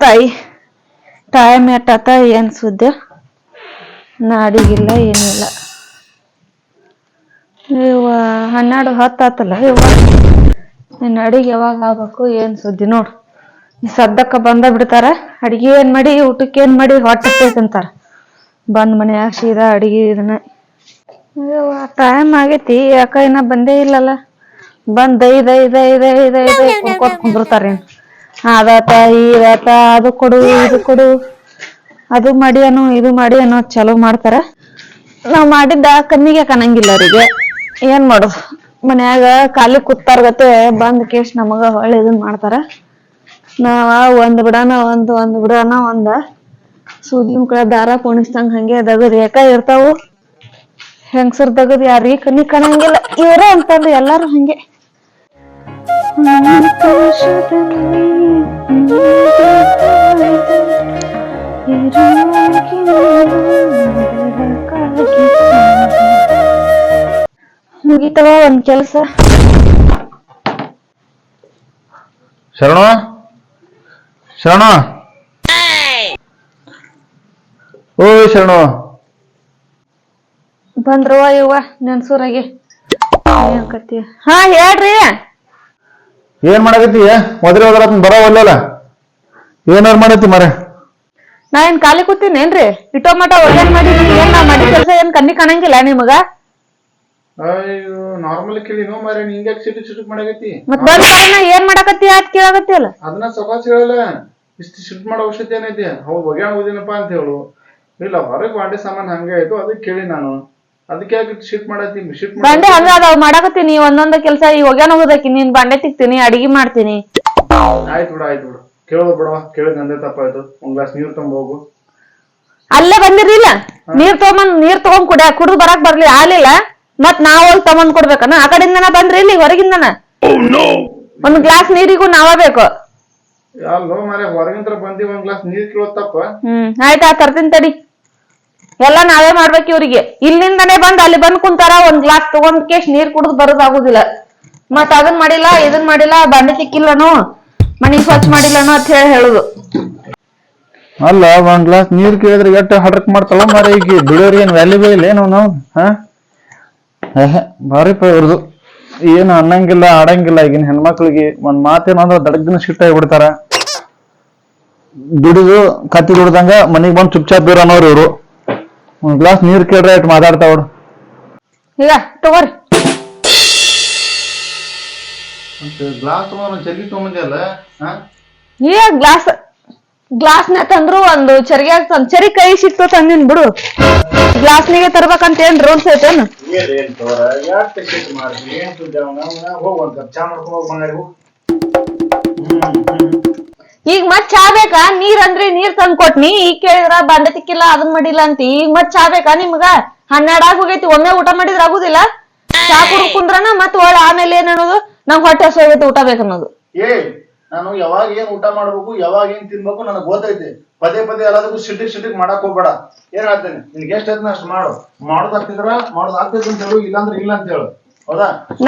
ತಾಯಿ ಟೈಮ್ ಎಟ್ಟಾತ ಏನು ಸುದ್ದಿ ನಾಡಿಗಿಲ್ಲ ಏನಿಲ್ಲ ಇವ ಹನ್ನೆರಡು ಹತ್ತು ಆತಲ್ಲ ನಿನ್ನ ಅಡಿಗೆ ಯಾವಾಗ ಆಗ್ಬೇಕು ಏನು ಸುದ್ದಿ ನೋಡು ಸದ್ದಕ್ಕ ಬಂದ ಬಿಡ್ತಾರ ಅಡಿಗೆ ಏನು ಮಾಡಿ ಊಟಕ್ಕೆ ಏನು ಮಾಡಿ ಹೊಟ್ಟೆ ಅಂತಾರ ಬಂದ್ ಮನ್ಯಾಗ ಸೀದಾ ಅಡಿಗೆ ಇದನ್ನ ಟೈಮ್ ಆಗೈತಿ ಯಾಕ ಇನ್ನ ಬಂದೇ ಇಲ್ಲಲ್ಲ ಬಂದ್ ದೈ ದೈ ದೈ ದೈ ದೈ ಕುಂಕೋತ್ ಕುಂದಿರ್ತಾರೇನ್ ಅದಾತ ಇದಾತ ಅದು ಕೊಡು, ಇದು ಕೊಡು. ಅದು ಮಾಡಿ ಅನ್ನೋ ಇದು ಮಾಡಿ ಅನ್ನೋ ಚಲೋ ಮಾಡ್ತಾರ. ನಾವ್ ಮಾಡಿದ್ದ ಕಣ್ಣಿಗೆ ಕಾಣಂಗಿಲ್ಲ ಅವ್ರಿಗೆ. ಏನ್ ಮಾಡೋದು ಮನ್ಯಾಗ ಖಾಲಿ ಕೂತಾರ ಗತೆ ಬಂದ್ ಕೇಶ್ ನಮಗ ಹೊಳ್ಳಿ ಇದನ್ ಮಾಡ್ತಾರ. ನಾವ ಒಂದ್ ಬಿಡಾನ, ಒಂದ್ ಒಂದ್ ಬಿಡಾನ, ಒಂದ. ಸೂದಿನ ಕಡೆ ದಾರ ಪೋಣಿಸ್ದಂಗ ಹಂಗೆ ದಗದ್ ಏಕ ಇರ್ತಾವು. ಹೆಂಗಸರ್ ದಗದ್ ಯಾರಿಗೆ ಕಣ್ಣಿ ಕಾಣಂಗಿಲ್ಲ. ಇವ್ರ ಅಂತಂದು ಎಲ್ಲಾರು ಹಂಗೆ. ಮುಗಿತವ ಒಂದ್ ಕೆಲ್ಸ ಶರಣ ಶರಣ ಓ ಶರಣ ಬಂದ್ರವ ಇವ್ವ ನೆನ್ಸೂರಾಗೆ ಏನ್ ಕತ್ತಿ ಹಾ ಹೇಳ್ರಿ ಏನ್ ಮಾಡಕತ್ತಿ? ಒದ್ರಿ ಹೋದ್ರ ಬರೋ ಒಲ್ಲಲ್ಲ ಏನಾರ ಮಾಡತ್ತಿ ಮರ ನಾ ಏನ್ ಖಾಲಿ ಕೂತೀನೇನ್ರಿ ಇಟೋ ಮಟ ಒಳ್ಳೇನ್ ಮಾಡಿದ್ರಿ ಏನ್ ನಾ ಮಾಡಿ ಕೆಲಸ ಏನ್ ಕಣ್ಣಿ ಕಾಣಂಗಿಲ್ಲ ನಿಮಗ? ಅಯ್ಯೋ ನಾರ್ಮಲ್ ಕೇಳಿ ನೋ ಮಾರ ಹಿಂಗ ಸಿಟಿ ಸಿಟಿ ಮಾಡಕತ್ತಿ? ಮತ್ ಬಂದ್ ನಾ ಏನ್ ಮಾಡಕತ್ತಿ ಅದ್ ಕೇಳಾಕತ್ತಿಲ್ಲ ಅದನ್ನ ಸಕಾಸ್ ಹೇಳಲ್ಲ. ಇಷ್ಟು ಶಿಫ್ಟ್ ಮಾಡೋ ಅವಶ್ಯಕತೆ ಏನೈತಿ? ಅವು ಒಗ್ಯಾಣ ಹೋದಿನಪ್ಪ ಅಂತ ಹೇಳು. ಇಲ್ಲ ಹೊರಗೆ ಬಾಂಡೆ ಸಾಮಾನು ಹಂಗೆ ಆಯ್ತು ಅದಕ್ಕೆ ಕೇಳಿ ನಾನು. ಅದಕ್ಕೆ ಯಾಕೆ ಶಿಫ್ಟ್ ಮಾಡತ್ತೀನಿ ಶಿಫ್ಟ್ ಬಂಡೆ ಹಂಗ ಅದಾವ್ ಮಾಡಕತ್ತೀನಿ ಒಂದೊಂದೇ ಕೆಲಸ ಈ ಒಗ್ಯಾನ ಹೋಗದಕ್ಕಿ ನೀನ್ ಬಂಡೆ ತಿಕ್ತೀನಿ ಅಡಿಗೆ ಮಾಡ್ತೀನಿ. ಆಯ್ತು ಬಿಡ ಆಯ್ತು ಬಿಡು. ಕೇಳೋದು ಬಿಡವ ಕೇಳಿದ ನಂದೇ ತಪ್ಪಾಯ್ತು. ಒಂದ್ ಗ್ಲಾಸ್ ನೀರು ತಂಬ ಹೋಗು. ಅಲ್ಲೇ ಬಂದಿರ್ಲಿಲ್ಲ? ನೀರ್ ತಗೊಂಬಂದ್ ನೀರ್ ತಗೊಂಡ್ ಕುಡಿಯ ಕುಡಿದು ಬರಾಕ್ ಬರ್ಲಿ ಆಲಿಲ್ಲ ಮತ್ ನಾವ್ ಹೋಗಿ ತಗೊಂಡ್ ಕೊಡ್ಬೇಕನ? ಆ ಕಡೆಯಿಂದನ ಬಂದ್ರಿ ಇಲ್ಲಿ ಹೊರಗಿಂದನ? ಒಂದ್ ಗ್ಲಾಸ್ ನೀರಿಗೂ ನಾವ ಬೇಕು. ಅಲ್ಲೋ ಮಾರೆ ಹೊರಗಿಂತ್ರ ಬಂದಿ ಒಂದ್ ಗ್ಲಾಸ್ ನೀರ್ ಕೇಳೋದ್ ತಪ್ಪ. ಹ್ಮ್ ಆಯ್ತಾ ತರ್ತೀನಿ ತಡಿ. ಎಲ್ಲ ನಾವೇ ಮಾಡ್ಬೇಕು ಇವ್ರಿಗೆ. ಇಲ್ಲಿಂದಾನೇ ಬಂದ್ ಅಲ್ಲಿ ಬಂದ್ ಕುಂತಾರ, ಒಂದ್ ಗ್ಲಾಸ್ ತಗೊಂಡ್ ಕೇಶ್ ನೀರ್ ಕುಡ್ದು ಬರೋದಾಗುದಿಲ್ಲ. ಮತ್ ಅದನ್ ಮಾಡಿಲ್ಲ, ಇದನ್ ಮಾಡಿಲ್ಲ, ಬಂಡೆ ತಿಕ್ಕಿಲ್ಲನು ಮನಿ ಸ್ವಚ್ಛ ಮಾಡಿಲ್ಲನು ಅಂತ ಹೇಳಿ ಹೇಳುದು. ಅಲ್ಲ, ಒಂದ್ ಗ್ಲಾಸ್ ನೀರ್ ಕೇಳಿದ್ರೆ ಎಟ್ಟ ಹಡ್ರಕ್ ಮಾಡ್ತಲ್ಲ ಮಾರ ಈಗ ಬಿಡೋರಿಗೆ ಏನ್ ವ್ಯಾಲ್ಯೂಬಲ್ ಇಲ್ಲ ಏನು ನಾವು ಹಾ? ಭಾರಿಪ್ಪ ಇವ್ರದು. ಏನು ಅನ್ನಂಗಿಲ್ಲ, ಆಡಂಗಿಲ್ಲ ಈಗಿನ ಹೆಣ್ಮಕ್ಳಿಗೆ. ಒಂದ್ ಮಾತೇನಂದ್ರ ದಡಗ್ದಿನ ಶಿಫ್ಟ್ ಬಿಡ್ತಾರ ದುಡಿದು ಕತ್ತಿ ದುಡ್ದಂಗ ಮನಿಗ್ ಬಂದ್ ಚುಪ್ಚಾಪ್ ಇರೋ ಅನ್ನೋರು ಇವ್ರು. ಒಂದ್ ಗ್ಲಾಸ್ ನೀರ್ ಕೇಳ್ರೆ ಇಟ್ ಮಾತಾಡ್ತಾವ್ರು ಈಗ ತಗೋರಿ. ಗ್ಲಾಸ್ ತಗೊಂಡ್ ತಗೊಂಬಂದಿಯಲ್ಲ ಗ್ಲಾಸ್ ಗ್ಲಾಸ್ನ ತಂದ್ರು ಒಂದು ಚರಿಗ್ಯಾಗ ತಂದ್ ಚರಿ ಕೈ ಸಿಕ್ತು ತಂದಿನ್ ಬಿಡು. ಗ್ಲಾಸ್ನಿಗೆ ತರ್ಬೇಕಂತ ಏನ್ ರೂಲ್ಸ್ ಐತೇನು ಈಗ ಮತ್ ಚಾ ಬೇಕಾ? ನೀರ್ ಅಂದ್ರಿ, ನೀರ್ ತಂದ್ ಕೊಟ್ನಿ. ಈಗ ಕೇಳಿದ್ರ, ಬಂದ ತಿಕ್ಕಿಲ್ಲ, ಅದನ್ ಮಾಡಿಲ್ಲ ಅಂತ. ಈಗ ಮತ್ ಚಾ ಬೇಕಾ ನಿಮ್ಗ? ಹನ್ನೆರಡ್ ಆಗ್ ಹೋಗೈತಿ, ಒಮ್ಮೆ ಊಟ ಮಾಡಿದ್ರ ಆಗುದಿಲ್ಲ. ಚಾ ಕುಡ್ ಕುಂದ್ರನ ಮತ್ ಒಳ್ಳೆ ಆಮೇಲೆ ಏನ್ ಅನ್ನೋದು? ನಂಗ್ ಹೊಟ್ಟೆ ಹಸು ಊಟ ಬೇಕನ್ನೋದು ಏ, ನಾನು ಯಾವಾಗ ಏನ್ ಊಟ ಮಾಡ್ಬೇಕು, ಯಾವಾಗ ಏನ್ ತಿನ್ಬೇಕು ನನಗ್ ಗೊತ್ತೈತಿ. ಪದೇ ಪದೇ ಎಲ್ಲದಕ್ಕೂ ಸಿಟಿಕ್ ಸಿಟಿಕ್ ಮಾಡಕ್ ಹೋಗ್ಬೇಡ. ಏನ್ ಹೇಳ್ತೇನೆ? ನಿನ್ಗೆ ಎಷ್ಟ್ ಐತಿ ಅಷ್ಟು ಮಾಡು. ಮಾಡೋದ್ ಆಗ್ತಿದ್ರ, ಮಾಡೋದ್ ಆಗ್ತೈತಿ ಅಂತ ಹೇಳು, ಇಲ್ಲಾಂದ್ರೆ ಇಲ್ಲ ಅಂತ ಹೇಳು.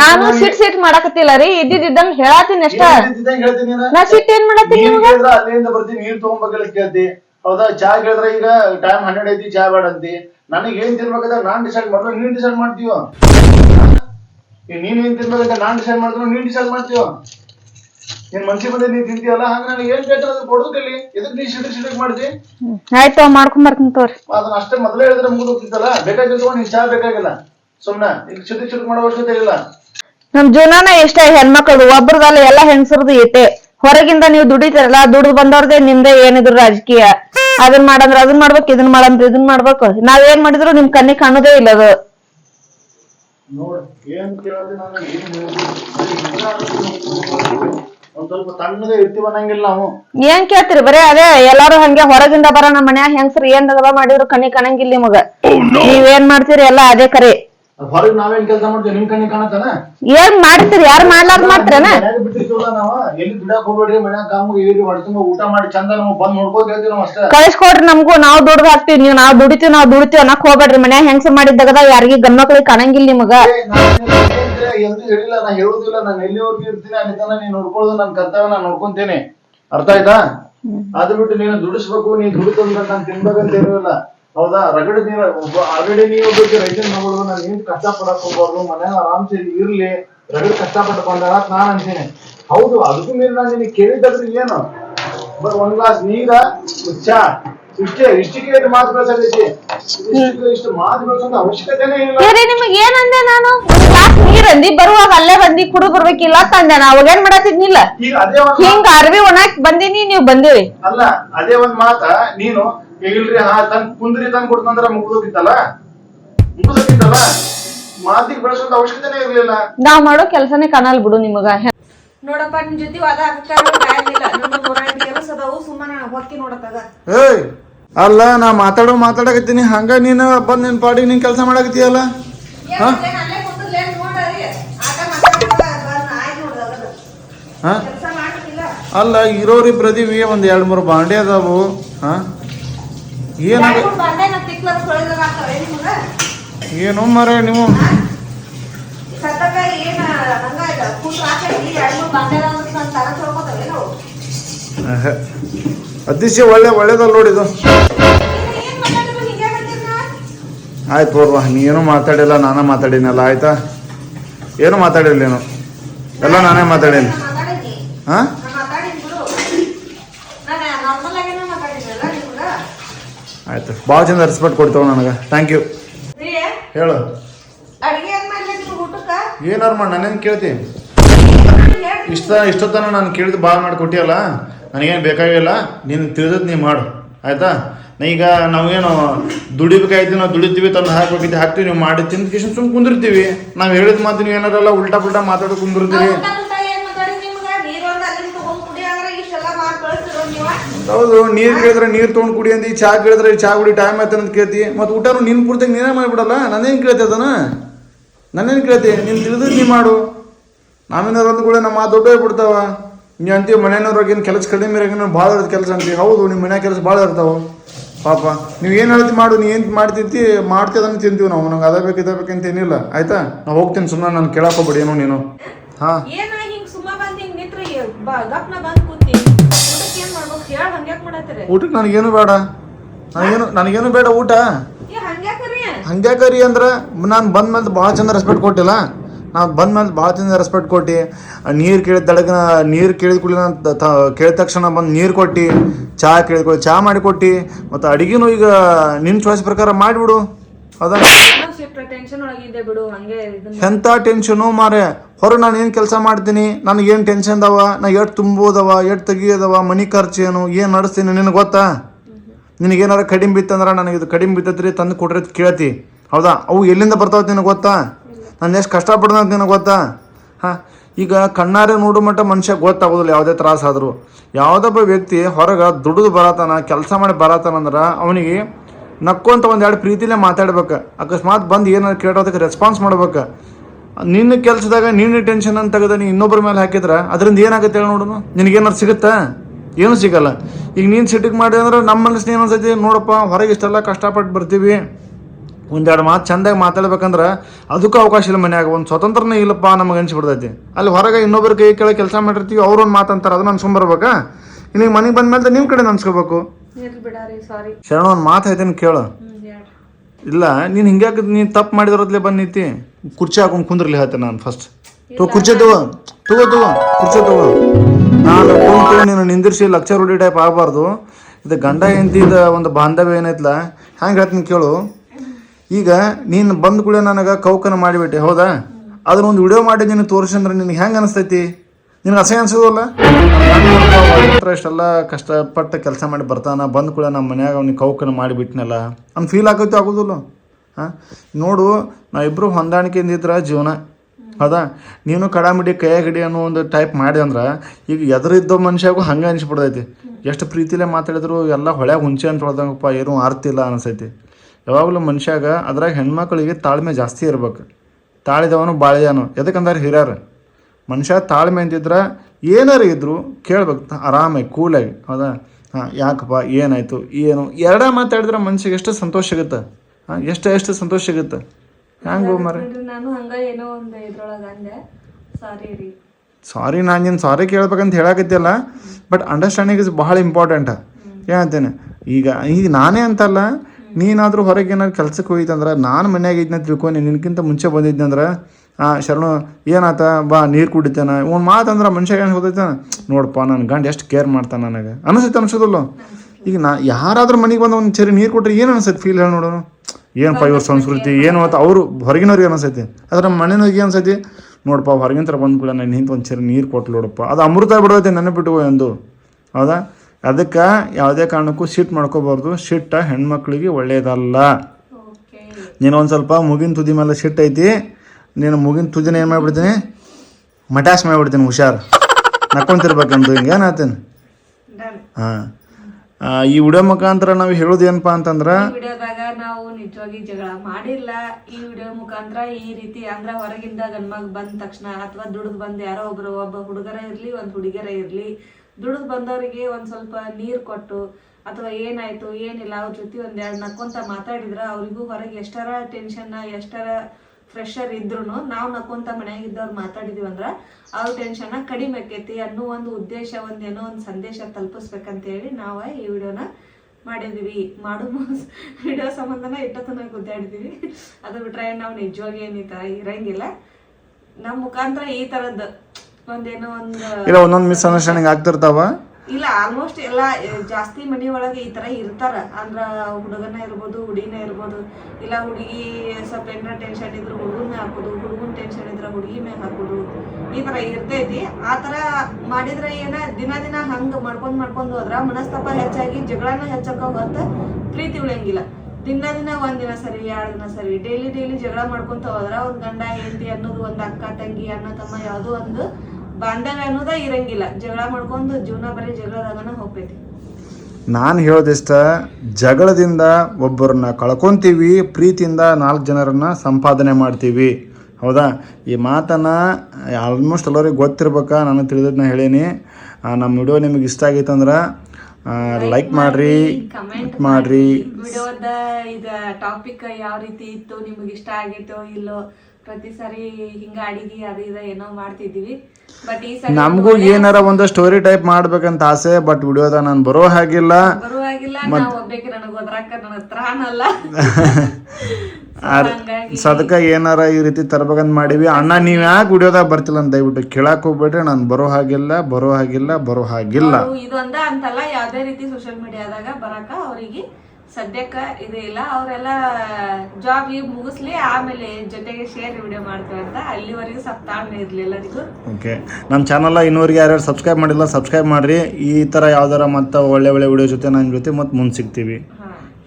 ನಾನು ಸಿಟ್ ಸಿಟ್ ಮಾಡಕತ್ತಿಲ್ಲ ರೀ ಇದ್ದಿದ್ದಂಗ್ ಹೇಳಾತೀನಿ ಅಷ್ಟ. ನಾ ಸಿಟ್ ಏನ್ ಮಾಡತ್ತೀನಿ ನಿಮ್ಗ? ಅಲ್ಲಿಂದ ಬರ್ತೀನಿ ನೀರ್ ತಗೊಂಡ್ಬೇಕಲ್ಲ ಕೇಳ್ತಿ. ಹೌದಾ? ಚಾ ಕೇಳಿದ್ರೆ ಈಗ ಟೈಮ್ ಹನ್ನೆರಡು ಐತಿ ಚಾ ಬೇಡ ಅಂತಿ. ನನಗೆ ಏನ್ ತಿನ್ಬೇಕಾದ್ರೆ ನಾನ್ ಡಿಸೈಡ್ ಮಾಡ್ಬೇಕು ನೀನ್ ಡಿಸೈಡ್ ಮಾಡ್ತೀವ ಈಗ ನೀನ್ ಏನ್ ತಿನ್ಬೇಕಂತ ನಾನ್ ಡಿಸೈಡ್ ಮಾಡಿದ್ರು ನೀನ್ ಡಿಸೈಡ್ ಮಾಡ್ತೀವ ನಿನ್ ಮನ್ಸಿಗೆ ಬಂದ್ರೆ ನೀನ್ ತಿಂತೀಯಲ್ಲ? ಹಂಗ ನನಗೆ ಏನ್ ಬೇಕು ಅದು ಕೊಡ್ತೀನಿ ಎದಕ್ ನೀ ಸಿಟಿಕ್ ಸಿಟಿಕ್ ಮಾಡ್ತಿ? ಆಯ್ತು ಮಾಡ್ಕೊಂಡ್ ಬರ್ತೀನಿ ತಗೋರಿ. ಅದನ್ನ ಅಷ್ಟೇ ಮೊದಲೇ ಹೇಳಿದ್ರೆ ಮುಗಿದೋಗ್ತಿತ್ತಲ್ಲ? ಬೇಕಾಗಿಲ್ಲ ತಗೊಂಡ್ ನೀನ್ ಚಾ ಬೇಕಾಗಿಲ್ಲ. ಸುಮ್ನೆ ಸಿಟಿಕ್ ಸಿಟಿಕ್ ಮಾಡೋ ಅವಶ್ಯಕತೆ ಇಲ್ಲ. ನಮ್ ಜೀವನಾನ ಎಷ್ಟೇ ಹೆಣ್ಮಕ್ಳು ಒಬ್ರದಲ್ಲ ಎಲ್ಲಾ ಹೆಂಗಸರದು ಐತೆ ಹೊರಗಿಂದ ನೀವು ದುಡಿತಾರಲ್ಲ ದುಡ್ದು ಬಂದವ್ರದೇ ನಿಮ್ದೇ ಏನಿದ್ರು ರಾಜಕೀಯ. ಅದನ್ ಮಾಡಂದ್ರ ಅದನ್ ಮಾಡ್ಬೇಕು ಇದನ್ ಮಾಡಂದ್ರ ಇದನ್ ಮಾಡ್ಬೇಕು. ನಾವ್ ಏನ್ ಮಾಡಿದ್ರು ನಿಮ್ ಕಣ್ಣಿಗೆ ಕಾಣೋದೇ ಇಲ್ಲ ಅದು. ನೋಡ್ ಏನ್ ಕೇಳೋದು ನಾನು ಏನ್ ಹೇಳೋದು? ಒಂದ್ ಸ್ವಲ್ಪ ತಣ್ಣಗೆ ಇರ್ತೀವಿ ಅನ್ನಂಗಿಲ್ಲ ನಾವು. ಏನ್ ಕೇಳ್ತೀರಿ? ಬರೇ ಅದೇ ಎಲ್ಲಾರು ಹಂಗೆ ಹೊರಗಿಂದ ಬರೋ ನಮ್ಮ ಮನ್ಯಾಗ ಹೆಂಗಸ್ರು ಏನ್ ದಗದ ಮಾಡಿದ್ರು ಕಣ್ಣಿ ಕಾಣಂಗಿಲ್ಲ ನಿಮಗ. ನೀವೇನ್ ಮಾಡ್ತೀರಿ? ಎಲ್ಲಾ ಅದೇ ಕರೆ. ಹೊರಗೆ ನಾವೇನ್ ಕೆಲಸ ಮಾಡ್ತೀವಿ? ನಿಮ್ ಕಣ್ಣಿಗೆ ಕಾಣತ್ತಾನ? ಏನ್ ಮಾಡ್ತೀರಿ ಯಾರು ಮಾಡ್ಲಾರ್ದ ಮಾಡ್ತಾರೇನ ಮನ್ಯಾಗ ಬಿಟ್ಟಿರ್ತೀವಲ್ಲ ನಾವ? ಎಲ್ಲಿ ದುಡ್ಯಾಕ್ ಹೋಗ್ಬೇಡ್ರಿ? ಮನ್ಯಾಗ ಕಾಮು ಇವ್ರಿ ಹೊಡ್ತುಂಬ ಊಟ ಮಾಡಿ ಚಂದ ನಾವು ಬಂದ್ ನೋಡ್ಕೋತ ಹೇಳ್ತೀವಿ ನಾವ್ ಅಷ್ಟೇ. ಕಳಿಸ್ಕೊಡ್ರಿ ನಮಗೂ ನಾವ್ ದುಡ್ದು ಹಾಕ್ತಿವಿ ನೀವ್ ನಾವ್ ದುಡಿತೀವಿ ನಾವ್ ದುಡಿತೀವಿ ಅನ್ನಕ್ ಹೋಗ್ಬೇಡ್ರಿ. ಮನ್ಯಾಗ ಹೆಂಗಸ ಮಾಡಿದ್ದಾಗ ಯಾರಿಗಿ ಗಂಡ್ಮಕ್ಳಿಗೆ ಕಾಣಂಗಿಲ್ಲ ನಿಮಗ. ಏ, ನಾನ್ ಹೇಳ್ತಿದ್ರೆ ಎಂದು ಹೇಳಿಲ್ಲ ನಾ ಹೇಳುದಿಲ್ಲ ನಾನು ಎಲ್ಲಿವರೆಗೂ ಇರ್ತೀನಿ ಅಲ್ಲಿ ನೀನ್ ನೋಡ್ಕೊಳ್ಳೋದು ನನ್ನ ಕರ್ತವ್ಯ ನಾನು ನೋಡ್ಕೊಂತೇನೆ. ಅರ್ಥ ಆಯ್ತಾ? ಅದ್ ಬಿಟ್ಟು ನೀನು ದುಡಿಸ್ಬೇಕು ನೀ ದುಡಿತಂದ್ರೆ ನಾನ್ ತಿನ್ಬೇಕಂತ ಏನೂ ಇಲ್ಲ. ಹೌದಾ? ರಗಡ ನೀನು ಆಲ್ರೆಡಿ ನೀವು ಬಗ್ಗೆ ರೈತನ ಮಗಳು ನಾನು ಏನ್ ಕಷ್ಟ ಪಡಕ್ ಹೋಗ್ಬಾರ್ದು ಮನ್ಯಾಗ ಆರಾಮ್ಸೆ ಇರ್ಲಿ ರಗಡ ಕಷ್ಟ ಪಟ್ಕೊಂಡಾರ ನಾನ್ ಅಂತೀನಿ. ಹೌದು ಅದಕ್ಕೂ ಮೀರಿ ನಾನು ನಿನಗೆ ಕೇಳಿದ್ರೆ ಏನು? ಬರ್ ಒಂದ್ ಗ್ಲಾಸ್ ನೀರ ಚಾ. ಇಷ್ಟೇ ಇಷ್ಟಕ್ಕೆ ಇಷ್ಟು ಮಾತು ಬೆಳೆಸಲಿಕ್ಕೆ ಇಷ್ಟು ಮಾತು ಬೆಳೆಸೋದು ಅವಶ್ಯಕತೆನೇ ಇಲ್ಲ. ಬೇರೆ ನಿಮಗ್ ಏನಂದೆ ನಾನು? ಒಂದ್ ಗ್ಲಾಸ್ ನೀರ್ ಅಂದಿ ಬರುವಾಗ ಅಲ್ಲೇ ಬಂದಿ ಕುಡು ಬರ್ಬೇಕಿಲ್ಲ ತಂದೆ ನಾ ಅವಾಗ ಏನ್ ಮಾಡತ್ತಿದ್ನಿಲ್ಲ ಈಗ ಅದೇ ಒಂದ್ ಹಿಂಗ ಅರ್ವಿ ಒಣಾಕ್ ಬಂದಿನಿ ನೀವ್ ಬಂದಿರಿ. ಅಲ್ಲ ಅದೇ ಒಂದ್ ಮಾತ ನೀನು ಇಲ್ರಿ ಹಾ ತಂದ್ ಕುಂದ್ರಿ ತಂದ್ ಕೊಡ್ತಂದ್ರ ಮುಗ್ದೋಗಿತ್ತಲ್ಲ ಮುಗ್ದೋಗಿತ್ತಲ್ಲ ಮಾತಿಗೆ ಬೆಳೆಸೋದ್ ಅವಶ್ಯಕತೆನೇ ಇರ್ಲಿಲ್ಲ. ನಾವ್ ಮಾಡೋ ಕೆಲ್ಸನೇ ಕಾಣಲ್ ಬಿಡು ನಿಮಗ. ನೋಡಪ್ಪ ನಿಮ್ ಜೊತೆ ವಾದ ಹಾಕಿಲ್ಲ ನಮ್ಮ ನೂರಾರು ಕೆಲಸ ಅದಾವು ಸುಮ್ಮನೆ ಹೊಕ್ಕಿ ನೋಡತ್ತಾಗ. ಏಯ್ ಅಲ್ಲ ನಾ ಮಾತಾಡೋ ಮಾತಾಡಕತ್ತೀನಿ. ಹಂಗ ನೀನು ಬಂದ್ ನಿನ್ ಪಾಡಿಗೆ ನೀನ್ ಕೆಲಸ ಮಾಡಕತ್ತೀಯಲ್ಲ? ಹಾ? ಅಲ್ಲೇ ಕೂತಲ್ಲೇ ನೋಡ್ರಿ? ಆಟ ಮಾತಾಡ್ತಾ ಆಯ್ತು ನೋಡ್ರಿ ಹಾ? ಕೆಲಸ ಮಾಡ್ತಿಲ್ಲ ಅಲ್ಲ ಇರೋರಿ ಪ್ರದೀವಿ ಒಂದ್ ಎರಡ್ ಮೂರು ಬಾಂಡೆ ಅದಾವು. ಹಾ? ಏನು ಮರೇ ನೀವು ನಾನು. ಅತಿಶಯ ಒಳ್ಳೆ ಒಳ್ಳೇದಲ್ಲ ನೋಡಿದು ಆಯ್ತು ಪೂರ್ವ ನೀನು ಮಾತಾಡಿಲ್ಲ ನಾನೇ ಮಾತಾಡಿನಲ್ಲ ಆಯ್ತಾ? ಏನು ಮಾತಾಡಿಲ್ಲ ಏನು ಎಲ್ಲ ನಾನೇ ಮಾತಾಡೀನಿ. ಹಾ ನಾ ಮಾತಾಡೀನಿ ಬಿಡು ನಾನು ನಾರ್ಮಲ್ ಆಗೇನ ಮಾತಾಡಿದ್ನಲ್ಲ ನಿಮ್ಗ ಆಯ್ತು. ಭಾಳ ಚಂದ ರೆಸ್ಪೆಕ್ಟ್ ಕೊಡ್ತೇವೆ ನನಗೆ. ಥ್ಯಾಂಕ್ ಯು ಹೇಳು. ಏನಾರು ಮಾಡಿ ನಾನೇನು ಕೇಳ್ತೀನಿ ಇಷ್ಟ ಇಷ್ಟೊತ್ತನ ನಾನು ಕೇಳಿದ್ದು ಭಾಳ ಮಾಡಿಕೊಟ್ಟಿಯಲ್ಲ? ನನಗೇನು ಬೇಕಾಗಿಲ್ಲ ನೀನು ತಿಳಿದದ್ದು ನೀ ಮಾಡು. ಆಯ್ತಾ? ನಾ ಈಗ ನಾವೇನು ದುಡಿಬೇಕಾಯ್ತು ನಾವು ದುಡಿತೀವಿ ತಂದು ಹಾಕ್ಬೇಕಿತ್ತು ಹಾಕ್ತೀವಿ ನೀವು ಮಾಡಿ ತಿಂದ ಕಿಶನ್ ಸುಮ್ಮನೆ ಕುಂದಿರ್ತೀವಿ. ನಾವು ಹೇಳಿದ ಮಾತು ನೀವು ಏನಾರಲ್ಲ ಉಲ್ಟಾ ಪುಲ್ಟಾ ಮಾತಾಡೋ ಕುಂದಿರ್ತೀವಿ ಊಟ ಊಟ ಏನ್ ಮಾತಾಡಿ ನಿಮ್ಗ ನೀರೊಂದ್ ಅಲ್ಲಿಂದ ತಗೊಂಡ್ ಕುಡಿ ಅಂದ್ರೆ ಇಷ್ಟೆಲ್ಲ ಮಾಡಿ ಕಳಿಸ್ತಿರೋ ನೀವ ಹೌದು ನೀರು ಕೇಳಿದ್ರೆ ನೀರು ತೊಗೊಂಡು ಕುಡಿ ಅಂದಿ, ಚಾ ಕೇಳಿದ್ರೆ ಚಾ ಕುಡಿ ಟೈಮ್ ಆಯ್ತು ಅಂತ ಕೇಳ್ತಿ. ಮತ್ತು ಊಟನು ನಿನ್ನ ಪೂರ್ತಿಗೆ ನೀನೇ ಮಾಡಿಬಿಡಲ್ಲ ನಾನೇನು ಕೇಳ್ತಿ ಅದನ್ನ? ನಾನೇನು ಕೇಳ್ತಿ? ನೀನು ತಿಳಿದು ನೀ ಮಾಡು. ನಾವೇನಾರು ಕೂಡ ನಮ್ಮ ಮಾತು ದೊಡ್ಡ ಬಿಡ್ತಾವ. ನೀ ಅಂತೀವಿ ಮನೆಯವ್ರಾಗೇನು ಕೆಲಸ ಕಡಿಮೆ ಇರಾಗೇನು ಭಾಳ ಇರೋದು ಕೆಲಸ ಅಂತೀವಿ ಹೌದು ನಿಮ್ಮ ಮನೆ ಕೆಲಸ ಭಾಳ ಇರ್ತಾವೆ. ಪಾಪ, ನೀವು ಏನು ಹೇಳ್ತಿ ಮಾಡು, ನೀ ಏನು ಮಾಡ್ತಿ ಅದನ್ನು ತಿಂತೀವಿ ನಾವು. ನಂಗೆ ಅದ ಬೇಕು, ಇದ ಬೇಕಂತ ಏನಿಲ್ಲ. ಆಯ್ತಾ? ನಾವು ಹೋಗ್ತೀನಿ ಸುಮ್ಮನೆ ನಾನು ಕೇಳಕ್ಕೆ ಹೋಗ್ಬೇಡಿ, ಏನೋ ನೀನು. ಹಾಂ. ಹಂಗ್ಯಾಕ್ ಮಾಡತ್ತೀರಿ? ಊಟಕ್ಕೆ ನನಗೇನು ಬೇಡ. ನನಗೇನು ನನಗೇನು ಬೇಡ ಊಟ. ಏ ಹಂಗ್ಯಾಕರಿ ಹಂಗ್ಯಾಕರಿ ಅಂದ್ರೆ ನಾನು ಬಂದ ಮೇಲೆ ಭಾಳ ಚಂದ ರೆಸ್ಪೆಕ್ಟ್ ಕೊಟ್ಟಿಲ್ಲ. ನಾನು ಬಂದ ಮೇಲೆ ಭಾಳ ಚಂದ ರೆಸ್ಪೆಕ್ಟ್ ಕೊಟ್ಟು. ನೀರು ಕೇಳಿದ ತಡಗ ನೀರು ಕೇಳಿದ ಕೂಡಲೇ ನಾನು ಕೇಳಿದ ತಕ್ಷಣ ಬಂದು ನೀರು ಕೊಟ್ಟು ಚಹಾ ಕೇಳಿದ ಚಹಾ ಮಾಡಿ ಕೊಟ್ಟು. ಮತ್ತು ಅಡುಗೆನೂ ಈಗ ನಿನ್ನ ಚಾಯ್ಸ್ ಪ್ರಕಾರ ಮಾಡಿಬಿಡು. ಅದ ಎಂಥ ಟೆನ್ಷನು ಮಾರೆ ಹೊರ ನಾನು ಏನು ಕೆಲಸ ಮಾಡ್ತೀನಿ? ನನಗೇನು ಟೆನ್ಷನ್ ಅದಾವ? ನಾ ಎಷ್ಟು ತುಂಬೋದವ, ಎಷ್ಟು ತೆಗಿಯೋದವ, ಮನಿ ಖರ್ಚು ಏನು ಏನು ನಡೆಸ್ತೀನಿ ನಿನಗೆ ಗೊತ್ತಾ? ನಿನಗೇನಾರ ಕಡಿಮೆ ಬಿತ್ತಂದ್ರೆ ನನಗೆ ಇದು ಕಡಿಮೆ ಬಿತ್ತತ್ರಿ ತಂದು ಅಂತ ಕೇಳ್ತಿ. ಹೌದಾ? ಅವು ಎಲ್ಲಿಂದ ಬರ್ತಾವ ನಿನಗೆ ಗೊತ್ತಾ? ನಾನು ಎಷ್ಟು ಕಷ್ಟಪಡ್ದೆ ಅಂತ ನಿನಗೆ ಗೊತ್ತಾ? ಹಾಂ, ಈಗ ಕಣ್ಣಾರೆ ನೋಡು ಮಟ್ಟ ಮನುಷ್ಯ ಗೊತ್ತಾಗೋದಿಲ್ಲ, ಯಾವುದೇ ತ್ರಾಸ ಆದರೂ ಯಾವುದೊಬ್ಬ ವ್ಯಕ್ತಿ ಹೊರಗೆ ದುಡಿದು ಬರತಾನ, ಕೆಲಸ ಮಾಡಿ ಬರತಾನಂದ್ರೆ ಅವನಿಗೆ ನಕ್ಕೊಂತ ಎರಡು ಪ್ರೀತಿಲೇ ಮಾತಾಡ್ಬೇಕು. ಅಕಸ್ಮಾತ್ ಬಂದು ಏನಾರು ಕೇಳೋದಕ್ಕೆ ರೆಸ್ಪಾನ್ಸ್ ಮಾಡ್ಬೇಕು. ನಿನ್ನ ಕೆಲಸದಾಗ ನಿನ್ನ ಟೆನ್ಷನ್ ಅಂತ ತೆಗೆದ ನೀನು ಇನ್ನೊಬ್ಬರ ಮೇಲೆ ಹಾಕಿದ್ರೆ, ಅದರಿಂದ ಏನಾಗುತ್ತೆ ಹೇಳಿ ನೋಡೋಣ ನಿನಗೇನಾರು ಸಿಗುತ್ತಾ? ಏನೂ ಸಿಗಲ್ಲ. ಈಗ ನೀನು ಸಿಟ್ಟಿಗೆ ಮಾಡಿ ಅಂದ್ರೆ ನಮ್ಮ ಮನಸ್ಸು ಏನು ನೋಡಪ್ಪ, ಹೊರಗೆ ಇಷ್ಟೆಲ್ಲ ಕಷ್ಟಪಟ್ಟು ಬರ್ತೀವಿ. ಒಂದೆರಡು ಮಾತು ಚಂದಾಗಿ ಮಾತಾಡ್ಬೇಕಂದ್ರೆ ಅದಕ್ಕೂ ಅವಕಾಶ ಇಲ್ಲ ಮನ್ಯಾಗ. ಒಂದು ಸ್ವತಂತ್ರನೇ ಇಲ್ಲಪ್ಪ ನಮಗೆ ಅನ್ಸಿಬಿಡ್ತೈತಿ. ಅಲ್ಲಿ ಹೊರಗೆ ಇನ್ನೊಬ್ಬರ ಕೈ ಕೆಳಗೆ ಕೆಲಸ ಮಾಡಿರ್ತೀವಿ, ಅವ್ರೊಂದು ಮಾತಂತಾರೆ ಅದನ್ನ ಅನ್ಸ್ಕೊಂಬರ್ಬೇಕಾ ಇನ್ನೀಗ ಮನೆಗೆ ಬಂದ್ಮೇಲೆ ನಿಮ್ಮ ಕಡೆ ಅನ್ಸ್ಕೋಬೇಕು ಇರ್ಲಿ ಬಿಡಾರಿ ಸಾರಿ ಶರಣ ಒಂದು ಮಾತು ಐತೇನು ಕೇಳು. ಇಲ್ಲ ನೀನು ಹಿಂಗ್ಯಾಕೆ ನೀನು ತಪ್ಪು ಮಾಡಿದ್ರದ್ಲೆ ಬಂದು ನಿಂತಿ. ಕುರ್ಚಿ ಹಾಕೊಂಡು ಕುಂದ್ರಲಿ ಹೇಳ್ತೇನೆ ನಾನು ಫಸ್ಟ್ ತಗೋ ಕುರ್ಚಿ ತಗೋ ತಗೋ ತಗೋ ಕುರ್ಚಿ ತಗೋ. ನಾನು ಕುಂತು ನೀನು ನಿಂದಿರ್ಸಿ ಲಕ್ಷ ರೂಢಿ ಟೈಪ್ ಆಗಬಾರ್ದು. ಇದು ಗಂಡ ಹೆಂಡತಿದ ಒಂದು ಬಾಂಧವ್ಯ ಏನೈತಲ್ಲ ಹ್ಯಾಂಗೆ ಹೇಳ್ತೀನಿ ಕೇಳು. ಈಗ ನೀನು ಬಂದ ಕೂಡ ನನಗೆ ಕೌಕನ ಮಾಡಿಬಿಟ್ಟೆ ಹೌದಾ? ಅದನ್ನ ಒಂದು ವಿಡಿಯೋ ಮಾಡಿ ನೀನು ತೋರಿಸಂದ್ರೆ ನಿನಗೆ ಹೆಂಗೆ ಅನಿಸ್ತೈತಿ? ನಿನಗೆ ಅಸಹ್ಯ ಅನ್ಸೋದಲ್ಲ? ಹತ್ರ ಇಷ್ಟೆಲ್ಲ ಕಷ್ಟಪಟ್ಟು ಕೆಲಸ ಮಾಡಿ ಬರ್ತಾನ, ಬಂದ ಕೂಡ ನಮ್ಮ ಮನ್ಯಾಗ ಅವ್ನಿಗೆ ಕೌಕನ ಮಾಡಿಬಿಟ್ನಲ್ಲ ಅವ್ನು ಫೀಲ್ ಆಗೋಯ್ತು ಆಗೋದಿಲ್ಲ. ಹಾಂ? ನೋಡು ನಾವಿಬ್ಬರು ಹೊಂದಾಣಿಕೆಯಿಂದ ಇದ್ರೆ ಜೀವನ. ಹೌದಾ? ನೀನು ಕಡಾಮಿಡಿ ಕೈಯಾಗ ಹಿಡಿ ಅನ್ನೋ ಒಂದು ಟೈಪ್ ಮಾಡಿ ಅಂದ್ರೆ, ಈಗ ಎದುರಿದ್ದ ಮನುಷ್ಯಾಗೂ ಹಂಗೆ ಅನಿಸ್ಬಿಡ್ತೈತಿ. ಎಷ್ಟು ಪ್ರೀತಿಲೇ ಮಾತಾಡಿದ್ರು ಎಲ್ಲ ಹೊಳ್ಯಾಗ ಹುಂಚೆ ಅಂತ ಹೊಳ್ದಂಗಪ್ಪ, ಏನೂ ಆರ್ತಿಲ್ಲ ಅನಿಸೈತಿ. ಯಾವಾಗಲೂ ಮನುಷ್ಯಾಗ ಅದ್ರಾಗ ಹೆಣ್ಮಕ್ಳಿಗೆ ತಾಳ್ಮೆ ಜಾಸ್ತಿ ಇರ್ಬೇಕು. ತಾಳಿದವನು ಬಾಳಿದವನು. ಎದಕ್ಕಂದ್ರೆ ಹಿರಿಯರು? ಮನುಷ್ಯ ತಾಳ್ಮೆ ಅಂತಿದ್ರೆ ಏನಾರು ಇದ್ರು ಕೇಳ್ಬೇಕು. ಆರಾಮಾಗಿ ಕೂಲಾಗಿ. ಹೌದಾ? ಹಾಂ ಯಾಕಪ್ಪ ಏನಾಯಿತು ಏನು? ಎರಡೇ ಮಾತಾಡಿದ್ರೆ ಮನ್ಸಿಗೆ ಎಷ್ಟು ಸಂತೋಷ ಸಿಗುತ್ತೆ? ಹಾಂ ಎಷ್ಟು ಎಷ್ಟು ಸಂತೋಷ ಸಿಗುತ್ತೆ. ಹ್ಯಾಂಗ ಮರ ನಾನು ಹಂಗ ಏನೋ ಒಂದ್ ಇದ್ರೊಳಗ ಅಂದೆ. ಸಾರಿ ರೀ. ಸಾರಿ ನಾನು ನೀನು ಸಾರಿ ಕೇಳ್ಬೇಕಂತ ಹೇಳಕತ್ತಿಲ್ಲ ಬಟ್ ಅಂಡರ್ಸ್ಟ್ಯಾಂಡಿಂಗ್ ಇಸ್ ಬಹಳ ಇಂಪಾರ್ಟೆಂಟ್ ಏನಂತೇನೆ ಈಗ ಈಗ ನಾನೇ ಅಂತಲ್ಲ ನೀನಾದರೂ ಹೊರಗೆ ಏನಾದ್ರು ಕೆಲ್ಸಕ್ಕೆ ಹೋಗಿತ್ತಂದ್ರೆ ನಾನು ಮನ್ಯಾಗ ಇದ್ನ ತಿಳ್ಕೊಂಡು ನಿನಗಿಂತ ಮುಂಚೆ ಬಂದಿದ್ದೆ ಆ ಶರಣು ಏನಾತ? ಬಾ ನೀರು ಕುಡಿತಾನ. ಒಂದು ಮಾತಂದ್ರೆ ಮನುಷ್ಯ ಏನು ಹೋದೈತಾನ ನೋಡಪ್ಪ ನನ್ನ ಗಂಡ ಎಷ್ಟು ಕೇರ್ ಮಾಡ್ತಾನೆ ನನಗೆ. ಅನಿಸುತ್ತೆ ಅನಿಸೋದಲ್ಲ ಈಗ ನಾ ಯಾರಾದ್ರೂ ಮನೆಗೆ ಬಂದು ಒಂದು ಚರಿ ನೀರು ಕೊಟ್ಟರೆ ಏನು ಅನಿಸುತ್ತೆ ಫೀಲ್ ಹೇಳಿ ನೋಡೋಣ ಏನಪ್ಪ ಇವ್ರ ಸಂಸ್ಕೃತಿ ಏನು ಅಂತ ಅವರು ಹೊರಗಿನವ್ರಿಗೆ ಅನಿಸೈತಿ. ಅದ್ರ ನಮ್ಮ ಮನೆಯವ್ರಿಗೆ ಅನ್ಸೈತಿ ನೋಡಪ್ಪ ಹೊರಗಿನ ಥರ ಬಂದು ಕೂಡ ನಾನು ಹಿಂದೆ ಒಂದು ಚರಿ ನೀರು ಕೊಟ್ಟು ನೋಡಪ್ಪ. ಅದು ಅಮೃತ ಬಿಡೋದೈತೆ ನೆನಪಿಟ್ಟು ಎಂದು. ಹೌದಾ? ಅದಕ್ಕೆ ಯಾವುದೇ ಕಾರಣಕ್ಕೂ ಸಿಟ್ಟು ಮಾಡ್ಕೋಬಾರ್ದು. ಸಿಟ್ಟ ಹೆಣ್ಮಕ್ಳಿಗೆ ಒಳ್ಳೆಯದಲ್ಲ ನೀನು ಒಂದು ಸ್ವಲ್ಪ ಮುಗಿನ ತುದಿ ಮೇಲೆ ಸಿಟ್ಟೈತಿ ಐತಿ. ನೀನು ಮುಗಿನ ತುದಿನ ಏನು ಮಾಡಿಬಿಡ್ತೀನಿ? ಮಟಾಸ್ ಮಾಡಿಬಿಡ್ತೀನಿ ಹುಷಾರು. ನಕ್ಕೊಂತಿರ್ಬೇಕಂದು. ಹಿಂಗೆ ಏನಾತೀನಿ ಹಾಂ. ಈ ವಿಡಿಯೋ ಮುಖಾಂತರ ನಾವು ಹೇಳೋದು ಏನಪ್ಪ ಅಂತಂದ್ರೆ ವಿಡಿಯೋದಾಗ ನಾವು ನಿಜವಾಗಿ ಜಗಳ ಮಾಡಿಲ್ಲ. ಈ ವಿಡಿಯೋ ಮುಖಾಂತರ ಈ ರೀತಿ ಅಂದ್ರೆ ಹೊರಗಿಂದ ಗಂಡ್ಮಗ್ ಬಂದ ತಕ್ಷಣ ಅಥವಾ ದುಡಿದ್ ಬಂದ್ ಯಾರೋ ಒಬ್ರು ಒಬ್ಬ ಹುಡುಗರ ಇರ್ಲಿ ಒಂದು ಹುಡುಗರ ಇರ್ಲಿ ದುಡಿದ್ ಬಂದವರಿಗೆ ಒಂದು ಸ್ವಲ್ಪ ನೀರು ಕೊಟ್ಟು ಅಥವಾ ಏನಾಯ್ತು ಏನಿಲ್ಲ ಅವ್ರ ಜೊತೆ ಒಂದೆರಡು ನಕ್ಕೊಂತ ಮಾತಾಡಿದ್ರೆ ಅವ್ರಿಗೂ ಹೊರಗೆ ಎಷ್ಟರ ಟೆನ್ಷನ್ ಎಷ್ಟರ ಫ್ರೆಶರ್ ಇದ್ರು ನಾವು ನಕ್ಕೊಂತ ಮನ್ಯಾಗ ಇದ್ದವ್ರು ಮಾತಾಡಿದೀವಿ ಅಂದ್ರ ಅವ್ರ ಟೆನ್ಷನ್ ಕಡಿಮೆ ಆಕೈತಿ ಅನ್ನೋ ಒಂದು ಉದ್ದೇಶ, ಒಂದ್ ಏನೋ ಒಂದ್ ಸಂದೇಶ ತಲುಪಿಸ್ಬೇಕಂತ ಹೇಳಿ ನಾವ ಈ ವಿಡಿಯೋನ ಮಾಡಿದ್ವಿ. ಮಾಡು ವಿಡಿಯೋ ಸಂಬಂಧನ ಇಟ್ಟತನ ಗುದ್ದಾಡಿದೀವಿ. ಅದು ಬಿಟ್ರೆ ನಾವು ನಿಜವಾಗಿ ಏನಿತ ಇರಂಗಿಲ್ಲ. ನಮ್ಮ ಮುಖಾಂತರ ಈ ತರದ್ ಒಂದೇನೋ ಒಂದು ಒಂದೊಂದು ಮಿಸ್ಅಂಡರ್ಸ್ಟ್ಯಾಂಡಿಂಗ್ ಆಗ್ತಿರ್ತಾವ. ಇಲ್ಲ ಆಲ್ಮೋಸ್ಟ್ ಎಲ್ಲ ಜಾಸ್ತಿ ಮನಿ ಒಳಗೆ ಈ ತರ ಇರ್ತಾರ. ಅಂದ್ರ ಹುಡುಗನ ಇರ್ಬೋದು ಹುಡುಗಿನ ಇರ್ಬೋದು, ಇಲ್ಲ ಹುಡುಗಿ ಸ್ವಲ್ಪ ಏನಾರ ಟೆನ್ಷನ್ ಇದ್ರೆ ಹುಡುಗನ ಮೇಲೆ ಹಾಕೋದು, ಹುಡುಗನ್ ಟೆನ್ಷನ್ ಇದ್ರ ಹುಡುಗಿ ಮೇಲೆ ಹಾಕೋದು, ಈ ತರ ಇರ್ತೈತಿ ಆ ತರ ಮಾಡಿದ್ರೆ ಏನ, ದಿನ ದಿನ ಹಂಗ ಮಾಡ್ಕೊಂಡ್ ಮಾಡ್ಕೊಂಡು ಹೋದ್ರ ಮನಸ್ತಾಪ ಹೆಚ್ಚಾಗಿ, ಜಗಳನ ಹೆಚ್ಚಕ್ಕ ಹೊತ್ತ ಪ್ರೀತಿ ಉಳಿಯಂಗಿಲ್ಲ. ದಿನ ದಿನ ಒಂದಿನ ದಿನ ಸರಿ, ಎರಡು ದಿನ ಸರಿ ಡೈಲಿ ಡೈಲಿ ಜಗಳ ಮಾಡ್ಕೊಂತ ಹೋದ್ರ ಒಂದ್ ಗಂಡ ಹೆಂಡತಿ ಅನ್ನೋದು ಒಂದ್ ಅಕ್ಕ, ತಂಗಿ, ಅಣ್ಣ, ತಮ್ಮ ಯಾವುದೋ ಒಂದು ಬಾಂಧವ್ಯ ಅನ್ನೋದ ಇರಂಗಿಲ್ಲ. ಜಗಳ ಮಾಡ್ಕೊಂಡು ಜೀವನ ಬರೀ ಜಗಳದಾಗನ ಹೋಗ್ತೈತಿ. ನಾನು ಹೇಳೋದಿಷ್ಟ ಜಗಳದಿಂದ ಒಬ್ಬರನ್ನ ಕಳ್ಕೊಂತೀವಿ ಪ್ರೀತಿಯಿಂದ ನಾಲ್ಕು ಜನರನ್ನ ಸಂಪಾದನೆ ಮಾಡ್ತೀವಿ. ಹೌದಾ? ಈ ಮಾತನ್ನು ಆಲ್ಮೋಸ್ಟ್ ಎಲ್ಲರಿಗೆ ಗೊತ್ತಿರ್ಬೇಕಾ? ನನಗೆ ತಿಳಿದದನ್ನ ಹೇಳೀನಿ. ನಮ್ಮ ವಿಡಿಯೋ ನಿಮಗೆ ಇಷ್ಟ ಆಗೈತೆ ಅಂದ್ರೆ ಲೈಕ್ ಮಾಡ್ರಿ ಕಮೆಂಟ್ ಮಾಡ್ರಿ. ವಿಡಿಯೋದ ಇದ ಟಾಪಿಕ್ ಯಾವ ರೀತಿ ಇತ್ತು ನಿಮಗೆ ಇಷ್ಟ ಆಗಿತ್ತು ಇಲ್ಲೋ ಪ್ರತಿ ಸಾರಿ ಹಿಂಗ ಅಡಿಗೆ ಅದು ಇದ ಏನೋ ಮಾಡ್ತಿದ್ವಿ. ಬಟ್ ಈ ಸಾರಿ ನಮಗೂ ಏನಾರ ಒಂದು ಸ್ಟೋರಿ ಟೈಪ್ ಮಾಡ್ಬೇಕಂತ ಆಸೆ ಬಟ್ ವಿಡಿಯೋದ ನಾನು ಬರೋ ಹಾಗಿಲ್ಲ. ಬರುವಾಗಿಲ್ಲ ನಾವು ಒಬ್ಬೇಕೆ ನನಗೆ ಓದ್ರಾಕ ನನ್ನ ತ್ರಾಣ ಅಲ್ಲ ಹಂಗಾಗಿ ಸೊ ಅದಕ್ಕೆ ಏನಾರ ಈ ರೀತಿ ತರ್ಬೇಕಂತ ಮಾಡೀವಿ ಅಣ್ಣ ನೀವು ಯಾಕೆ ವಿಡಿಯೋದಾಗ ಬರ್ತಿಲ್ಲ ಅಂತ ದಯವಿಟ್ಟು ಕೇಳಕ್ ಹೋಗ್ಬೇಡ್ರಿ. ನಾನು ಬರೋ ಹಾಗಿಲ್ಲ ಬರೋ ಹಾಗಿಲ್ಲ ಬರೋ ಹಾಗಿಲ್ಲ. ಇದೊಂದ ಅಂತಲ್ಲ ಯಾವ್ದೇ ರೀತಿ ಸೋಶಿಯಲ್ ಮೀಡಿಯಾದಾಗ ಬರಕ ಅವರಿಗೆ ಸದ್ಯಕ್ಕ ಇದು ಇಲ್ಲ. ಅವರೆಲ್ಲ ಜಾಬ್ ಈಗ ಮುಗಿಸ್ಲಿ ಆಮೇಲೆ ಜೊತೆಗೆ ಶೇರ್ ವಿಡಿಯೋ ಮಾಡ್ತೇವೆ ಅಂತ. ಅಲ್ಲಿವರೆಗೂ ಸ್ವಲ್ಪ ತಾಳ್ಮೆ ಇರ್ಲಿ ಎಲ್ಲರಿಗೂ ಓಕೆ ನಮ್ಮ ಚಾನಲ್ ಇನ್ನೂರಿಗೆ ಯಾರ್ಯಾರು ಸಬ್ಸ್ಕ್ರೈಬ್ ಮಾಡಿಲ್ಲ ಸಬ್ಸ್ಕ್ರೈಬ್ ಮಾಡ್ರಿ. ಈ ಥರ ಯಾವ್ದಾರ ಮತ್ತೆ ಒಳ್ಳೆ ಒಳ್ಳೆ ವಿಡಿಯೋ ಜೊತೆ ನನ್ನ ಜೊತೆ ಮತ್ತೆ ಮುಂದೆ ಸಿಗ್ತೀವಿ.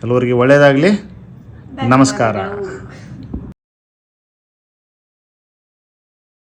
ಎಲ್ಲರಿಗೆ ಒಳ್ಳೇದಾಗಲಿ. ನಮಸ್ಕಾರ.